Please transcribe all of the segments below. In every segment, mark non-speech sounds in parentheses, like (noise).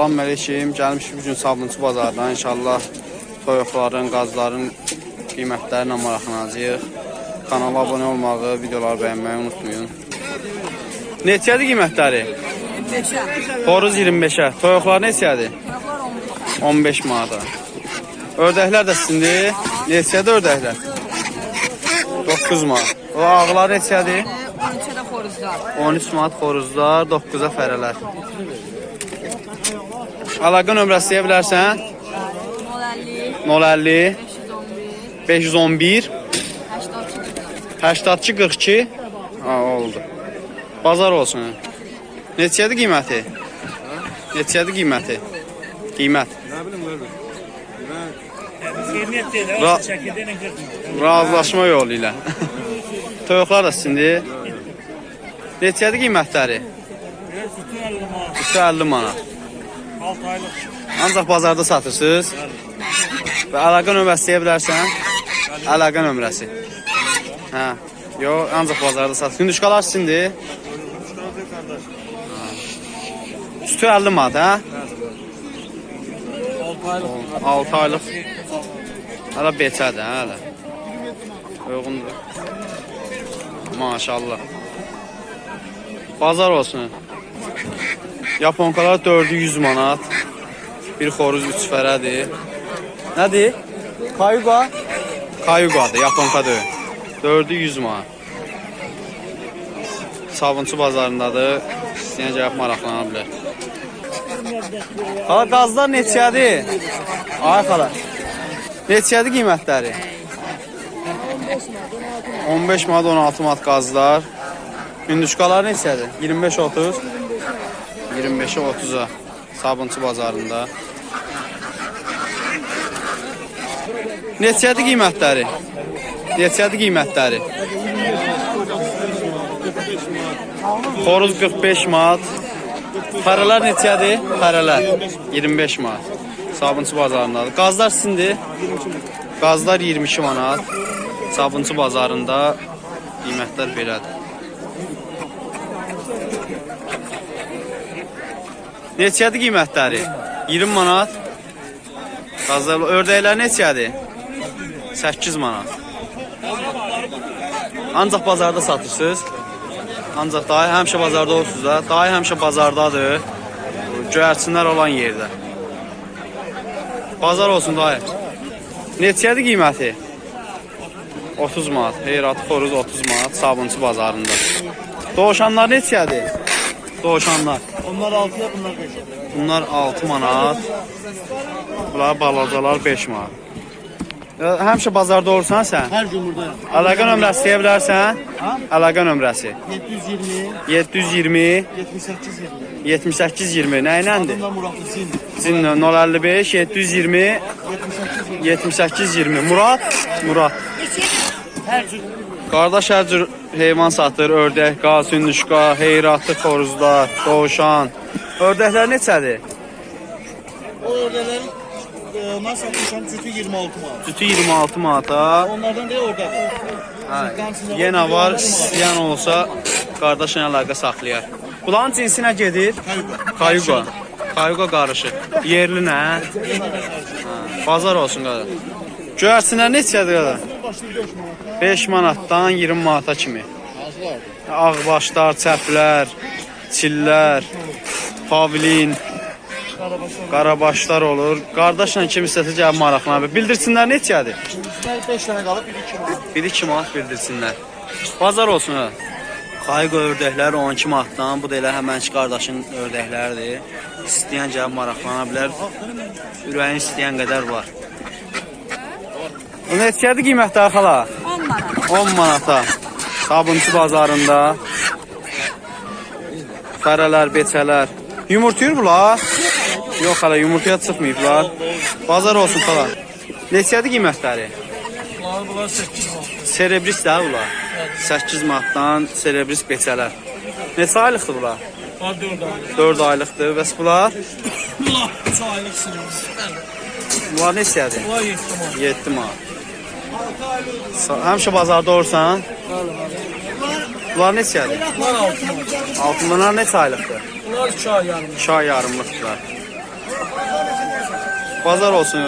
Salam Mələkiyim, gəlmişik bugün Sabunçu bazardan. İnşallah toyuqların, qazların qiymətləri ilə maraqlanacağıq. Kanala abunə olmağı, videoları bəyənməyi unutmayın. Neçədir qiymətləri? Xoruz 25-ə. Toyuqlar neçədir? 15 manata. Ördəklər də sizindir. Neçədir ördəklər? 9 manat. O ağlar neçədir? 13'e de koruzlar. 13 manat xoruzlar, 9-a fərələr. Əlaqə nömrəsi deyə bilərsən? 050 050 511 511 82 82 42 Ha oldu. Bazar olsun. Neçədir qiyməti? Neçədir qiyməti? Qiymət. Kıymet değil, Ra- o çekirdeğine kırmıyor. Razılaşma yolu ilə. (laughs) Toyuqlar da sizindir. Neçədir qiymətləri? Sütün alımı, 350 manat. 6 aylık. Ancaq bazarda satırsınız. Və əlaqə nömrəsi deyə bilərsən? Əlaqə nömrəsi. Hə. Yo, ancaq bazarda satır. Hündüşkalar sizindir. Sütü 50 manat, hə? 6 aylık. 6 aylıq. Hələ beçədir, hə, hələ. Uyğundur. Maşallah. Bazar olsun. Yaponkalar 4'ü 100 manat. Bir xoruz 3 fərədir. Nədir? Kayuga? Kayugadır, yaponka deyil. 4'ü 100 manat. Sabunçu bazarındadır. İstəyən gəlib maraqlana bilər. Hala qazlar neçədir? Ay xala. Neçədir qiymətləri? 15 manat 16 manat qazlar. Hündüşkalar neçədir? 25-30. 25-ə 30-a Sabunçu bazarında. Neçədir qiymətləri? Neçədir qiymətləri? Xoruz 45 manat. Fərələr neçədir? Fərələr 25 manat. Sabunçu bazarındadır. Qazlar sizindir? Qazlar 22 manat. Sabunçu bazarında qiymətlər belədir. Neçədir qiymətləri? 20 manat. Qazlar ördəklər neçədir? 8 manat. Ancaq bazarda satırsınız. Ancaq dayı həmişə bazarda olursunuz da. Dayı həmişə bazardadır. Göyərçinlər olan yerdə. Bazar olsun dayı. Neçədir qiyməti? 30 manat. Heyratı xoruz 30 manat Sabunçu bazarında. Doğuşanlar neçədir? Doğuşanlar. Onlar 6'ya bunlar 5. Bunlar 6 manat. Bunlar balacalar 5 manat. Ya, Həmişə bazarda olursan sən? Her gün buradayım. Əlaqə nömrəsi deyə bilərsən? Ha? Əlaqə nömrəsi 720, 720 78 20. 78 20 nə iləndir? Bunlar Muratlı Zin. Sizin 055 720 78 20. 78 20 Murad Murad Her gün. Qardaş hər cür heyvan satır, ördək, qaz, hündüşqa, heyratlı xoruzlar, doğuşan. Ördəklər neçədir? O ördelerin e, onlar satmışam sütü 26 manat. Sütü 26 manata. Onlardan biri orada. Hə, yenə var, istəyən olsa qardaşla əlaqə saxlayar. Bunların cinsi nə gedir? Kayuga. Kayuga qarışıq. Yerli nə? Hə, bazar olsun qardaş. Göyərçinlər neçədir qardaş? 5 manatdan 20 manata kimi. Ağbaşlar, çəplər, çillər, pavlin, qarabaşlar olur. Qardaşla kim istəsə gəlib maraqlanır. Bildirsinlər neçədir? 5 tane kalıp 1 2 manat. Bir 2 manat bildirsinlər. Bazar olsun ha. Qayıq ördəkləri 12 manatdan, bu da elə həmənki qardaşın ördəkləridir. İstəyən gəlib maraqlana bilər. Ürəyin istəyən qədər var. O neçədir qiymətləri xala? 10 manat. 10 manata. Sabunçu bazarında. Fərələr, beçələr. Yumurtayır bunlar? Yox hələ yumurtaya çıxmayıblar. Bazar olsun xala. Neçədir qiymətləri? Bunlar bunlar 8 manat. Serebris də bunlar. 8 manatdan serebris beçələr. Neçə aylıqdır bunlar? Var 4 aylık. 4 aylıqdır. Bəs bunlar? Bunlar 3 aylık sınırımız. Bunlar neçədir? Bunlar 7 manat. 7 manat. Həmişə bazarda olursan? Bunlar neçədir? Bunlar 6 manat. Altınlar neçə aylıqdır? Bunlar 2 ay yarım. 2 ay yarımlıqdırlar. Bazar olsun.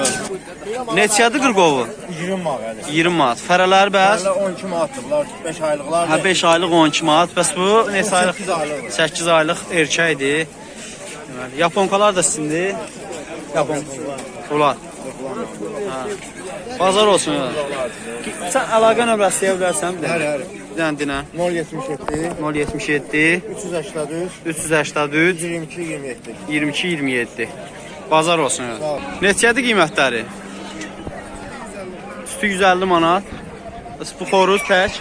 Neçədir qırqovu? 20 manat. 20 manat. Fərələr bəs? Hələ 12 manatdır. Bunlar 5 aylıqlar. Hə 5 aylıq 12 manat. Bəs bu neçə aylıq? 8 aylıq. 8 aylıq erkəkdir. Deməli, Yaponkalar da sizindir. Yapon. Ular. Hə. Bazar olsun. Sən əlaqə nömrəsi deyə bilərsən bir Hələ, də. hələ. Bir dənə dinə. 077 077 383 383 22 27. 22 27. Bazar olsun. Sağ ol. Neçədir qiymətləri? Üstü 150 manat. Bəs bu xoruz tək.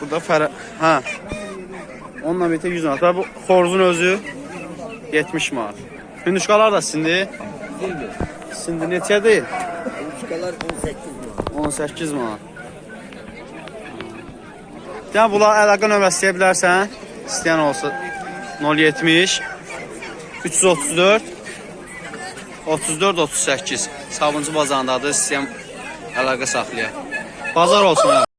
Burada fərə... Hə. Onunla birlikdə 100 manat. Və bu xoruzun özü 70 manat. Hündüşkalar da sizindir. Sizindir. Neçədir? Uçkalar 18 manat. 18 manat. Yəni bunlar əlaqə nömrəsi istəyə bilərsən. İstəyən olsa 070 334 34 38 Sabunçu bazarındadır. İstəyən əlaqə saxlaya. Bazar olsun.